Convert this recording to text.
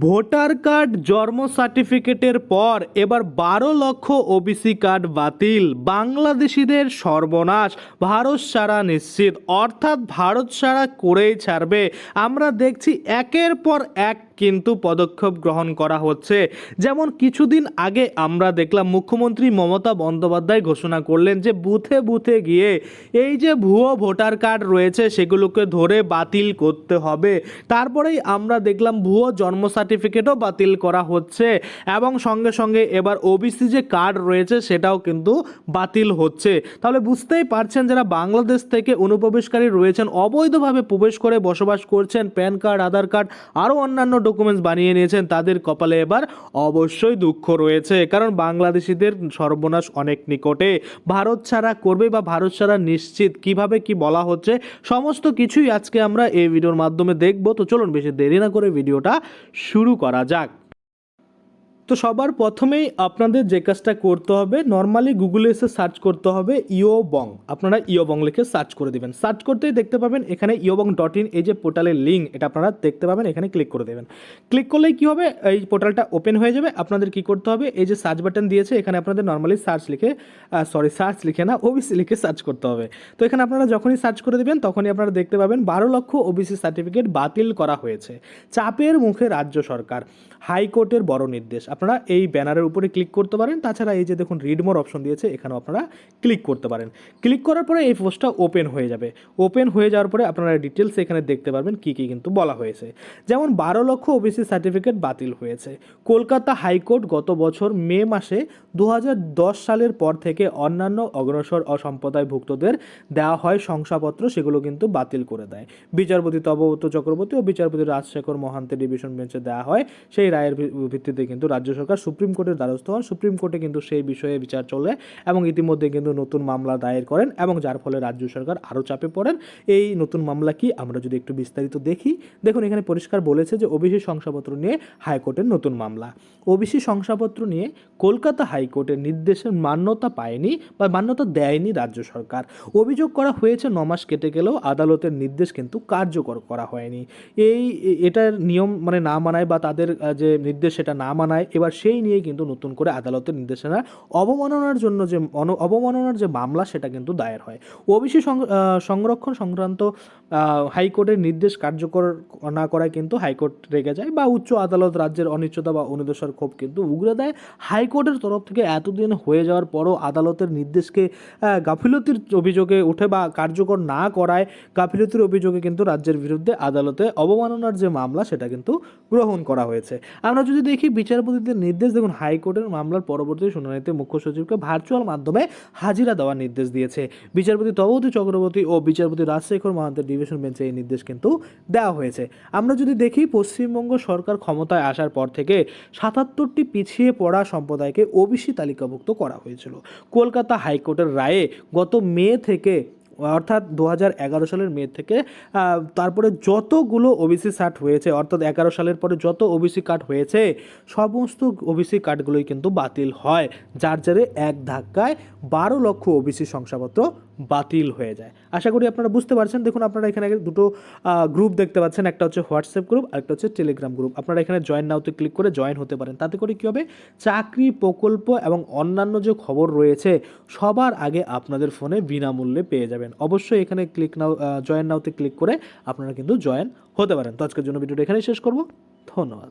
Voter card, জন্ম সার্টিফিকেটের পর এবার বারো লক্ষ ওবিসি কার্ড বাতিল। বাংলাদেশিদের সর্বনাশ। ভারত সারা নিশ্চিত। অর্থাৎ ভারত সারা করেই ছাড়বে। আমরা দেখছি একের পর এক কিন্তু পদক্ষেপ গ্রহণ করা হচ্ছে। যেমন কিছুদিন আগে আমরা দেখলাম মুখ্যমন্ত্রী মমতা বন্দ্যোপাধ্যায় ঘোষণা করলেন যে বুথে বুথে গিয়ে এই যে ভুয়ো ভোটার কার্ড রয়েছে সেগুলোকে ধরে বাতিল করতে হবে। তারপরেই আমরা দেখলাম ভুয়ো জন্ম সার্টিফিকেটও বাতিল করা হচ্ছে এবং সঙ্গে সঙ্গে এবার ওবিসি যে কার্ড রয়েছে সেটাও কিন্তু বাতিল হচ্ছে। তাহলে বুঝতেই পারছেন যারা বাংলাদেশ থেকে অনুপ্রবেশকারী রয়েছেন, অবৈধভাবে প্রবেশ করে বসবাস করছেন, প্যান কার্ড, আধার কার্ড, আরও অন্যান্য ডকুমেন্টস বানিয়ে নিয়েছেন, তাদের কপালে এবার অবশ্যই দুঃখ রয়েছে। কারণ বাংলাদেশিদের সর্বনাশ অনেক নিকটে। ভারত ছাড়া করবে বা ভারত ছাড়া নিশ্চিত কীভাবে কি বলা হচ্ছে, সমস্ত কিছুই আজকে আমরা এই ভিডিওর মাধ্যমে দেখব। তো চলুন বেশি দেরি না করে ভিডিওটা শুরু করা যাক। তো সবার প্রথমেই আপনাদের যে কাজটা করতে হবে নর্মালি গুগলে এসে সার্চ করতে হবে ইও বং আপনারা ইও বং লিখে সার্চ করে দেবেন। সার্চ করতেই দেখতে পাবেন এখানে ইও বং ডট ইন এই যে পোর্টালের লিঙ্ক এটা আপনারা দেখতে পাবেন, এখানে ক্লিক করে দেবেন। ক্লিক করলেই কী হবে? এই পোর্টালটা ওপেন হয়ে যাবে। আপনাদের কি করতে হবে? এই যে সার্চ বাটন দিয়েছে, এখানে আপনাদের নর্মালি সার্চ লিখে সরি সার্চ লিখে না ওবিসি লিখে সার্চ করতে হবে। তো এখানে আপনারা যখনই সার্চ করে দেবেন, তখনই আপনারা দেখতে পাবেন বারো লক্ষ ওবিসি সার্টিফিকেট বাতিল করা হয়েছে। চাপের মুখে রাজ্য সরকার, হাইকোর্টের বড় নির্দেশ। আপনারা এই ব্যানারের উপরে ক্লিক করতে পারেন। তাছাড়া এই যে দেখুন রিড মোর অপশন দিয়েছে, এখানেও আপনারা ক্লিক করতে পারেন। ক্লিক করার পরে এই পোস্টটা ওপেন হয়ে যাবে। ওপেন হয়ে যাওয়ার পরে আপনারা ডিটেলস এখানে দেখতে পারবেন কী কী কিন্তু বলা হয়েছে। যেমন, বারো লক্ষ ওবিসি সার্টিফিকেট বাতিল হয়েছে। কলকাতা হাইকোর্ট গত বছর মে মাসে দু হাজার দশ সালের পর থেকে অন্যান্য অগ্রসর অসম্প্রদায়ভুক্তদের দেওয়া হয় শংসাপত্র, সেগুলো কিন্তু বাতিল করে দেয়। বিচারপতি তবব্রত চক্রবর্তী ও বিচারপতি রাজশেখর মহান্তের ডিভিশন বেঞ্চে দেওয়া হয়। সেই রায়ের ভিত্তিতে কিন্তু রাজ্য সরকার সুপ্রিম কোর্টের দ্বারস্থ হন। সুপ্রিম কোর্টে কিন্তু সেই বিষয়ে বিচার চলে এবং ইতিমধ্যে কিন্তু নতুন মামলা দায়ের করেন এবং যার ফলে রাজ্য সরকার আরও চাপে পড়েন। এই নতুন মামলা কি আমরা যদি একটু বিস্তারিত দেখি, দেখুন এখানে পরিষ্কার বলেছে যে ওবিসি শংসাপত্র নিয়ে হাইকোর্টের নতুন মামলা। ওবিসি শংসাপত্র নিয়ে কলকাতা হাইকোর্টের নির্দেশের মান্যতা পায়নি বা মান্যতা দেয়নি রাজ্য সরকার। অভিযোগ করা হয়েছে নমাস কেটে গেলেও আদালতের নির্দেশ কিন্তু কার্যকর করা হয়নি। এই, এটার নিয়ম মানে না মানায় বা তাদের যে নির্দেশ সেটা না মানায় এবার সেই নিয়ে কিন্তু নতুন করে আদালতের নির্দেশনা অবমাননার জন্য যে অবমাননার যে মামলা সেটা কিন্তু দায়ের হয়। ওবিসি সংরক্ষণ সংক্রান্ত হাইকোর্টের নির্দেশ কার্যকর না করায় কিন্তু হাইকোর্ট রেগে যায় বা উচ্চ আদালত রাজ্যের অনিশ্চয়তা বা অনুদেশের ক্ষোভ কিন্তু উগরে দেয়। হাইকোর্টের তরফ থেকে এতদিন হয়ে যাওয়ার পরও আদালতের নির্দেশকে গাফিলতির অভিযোগে উঠে বা কার্যকর না করায় গাফিলতির অভিযোগে কিন্তু রাজ্যের বিরুদ্ধে আদালতে অবমাননার যে মামলা সেটা কিন্তু গ্রহণ করা হয়েছে। আমরা যদি দেখি বিচারপতিদের নির্দেশ দেখুন, হাইকোর্টের মামলার পরবর্তী শুনানিতে মুখ্য সচিবকে ভার্চুয়াল মাধ্যমে হাজিরা দেওয়ার নির্দেশ দিয়েছে। বিচারপতি তবতী চক্রবর্তী ও বিচারপতি রাজশেখর মহান্তের ডিভিশন বেঞ্চে এই নির্দেশ কিন্তু দেওয়া হয়েছে। আমরা যদি দেখি, পশ্চিমবঙ্গ সরকার ক্ষমতায় আসার পর থেকে সাতাত্তরটি পিছিয়ে পড়া সম্প্রদায়কে ওবিসি তালিকাভুক্ত করা হয়েছিল। কলকাতা হাইকোর্টের রায়ে গত মে থেকে অর্থাৎ দু সালের মে থেকে তারপরে যতগুলো ওবিসি সার্ট হয়েছে, অর্থাৎ এগারো সালের পরে যত ওবিসি কার্ড হয়েছে, সমস্ত ওবিসি কার্ডগুলোই কিন্তু বাতিল হয়। যার জেরে এক ধাক্কায় বারো লক্ষ ওবিসি শংসাপত্র বাতিল হয়ে যায়। আশা করি আপনারা বুঝতে পারছেন। দেখুন, আপনারা এখানে দুটো গ্রুপ দেখতে পাচ্ছেন। একটা হচ্ছে হোয়াটসঅ্যাপ গ্রুপ আর একটা হচ্ছে টেলিগ্রাম গ্রুপ আপনারা এখানে জয়েন নাওতে ক্লিক করে জয়েন হতে পারেন। তাতে করে কী হবে? চাকরি প্রকল্প এবং অন্যান্য যে খবর রয়েছে, সবার আগে আপনাদের ফোনে বিনামূল্যে পেয়ে যাবেন। অবশ্যই এখানে ক্লিক নাও জয়েন নাওতে ক্লিক করে আপনারা কিন্তু জয়েন হতে পারেন। তো আজকের জন্য ভিডিওটা এখানেই শেষ করব। ধন্যবাদ।